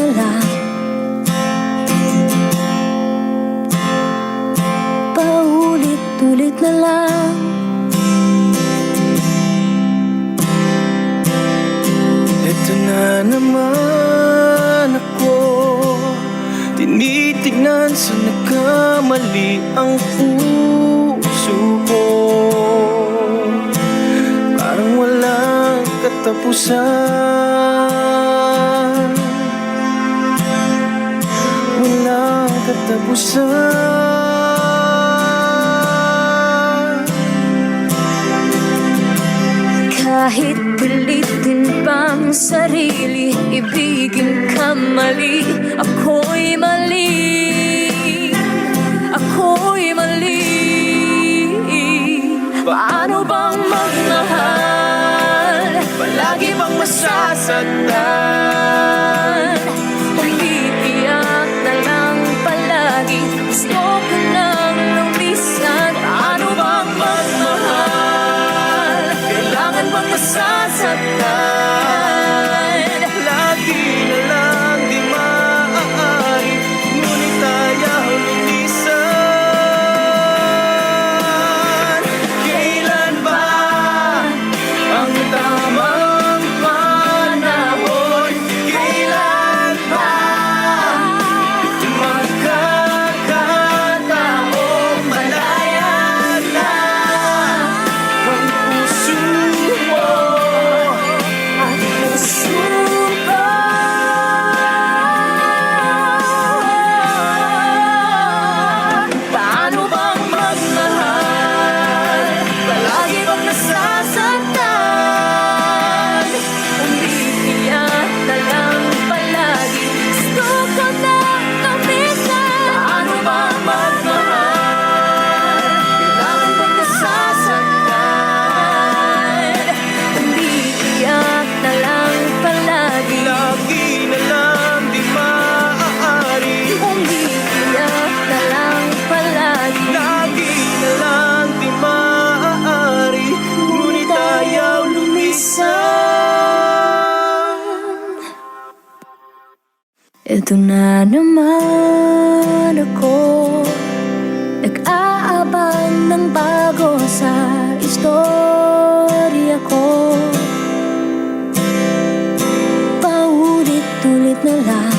alala Paulit-ulit na lang. Ito naman ako. Tinitignan sa nagkamali ang puso Parang walang katapusan. puspusan Kahit pilitin pang sarili Ibigin ka mali Ako'y mali Ako'y mali Paano bang magmahal? Palagi bang masasaktan? Ito na naman ako. Nag-aabang ng bago sa istorya ko. Paulit-ulit na lang.